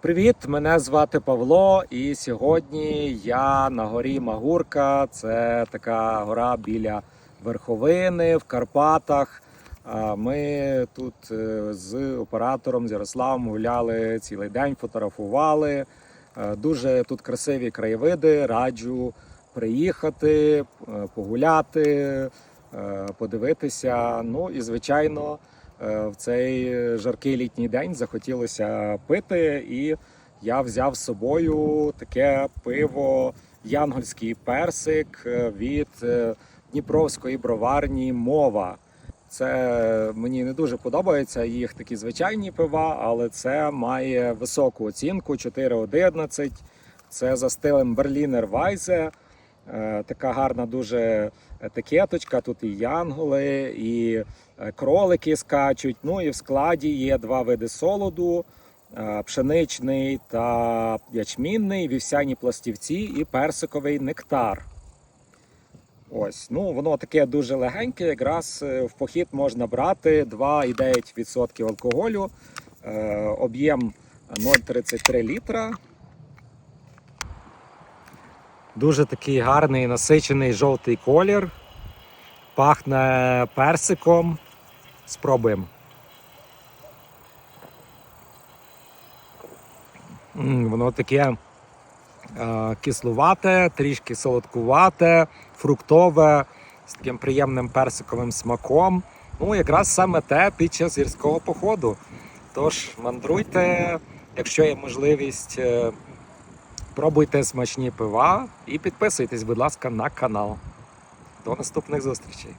Привіт, мене звати Павло, і сьогодні я на горі Магурка. Це така гора біля верховини в Карпатах. Ми тут е, з оператором з Ярославом гуляли цілий день, фотографували. Е, Дуже тут красиві краєвиди. Раджу приїхати, е, погуляти, подивитися. Ну і звичайно. Е, в цей жаркий літній день захотілося пити, і я взяв з собою таке пиво Янгольський персик е, від е, Дніпровської броварні мова. Це мені не дуже подобаються їх такі звичайні пива, але це має високу оцінку 4,11. Це за стилем Berliner Weisse. Е, Така гарна дуже етикеточка. Тут і янголи, і е, кролики скачуть. Ну і в складі є два види солоду: е, пшеничний та ячмінний, вівсяні пластівці і персиковий нектар. Ось, ну воно таке дуже легеньке. Якраз в похід можна брати 2,9% алкоголю, об'єм 0,33 літра. Дуже такий гарний насичений жовтий колір. Пахне персиком. Спробуємо. Воно таке е, кислувате, трішки солодкувате, фруктове, з таким приємним персиковим смаком. Ну, якраз саме те під час гірського походу. Тож мандруйте, якщо є можливість, е, пробуйте смачні пива і підписуйтесь, будь ласка, на канал. До наступних зустрічей!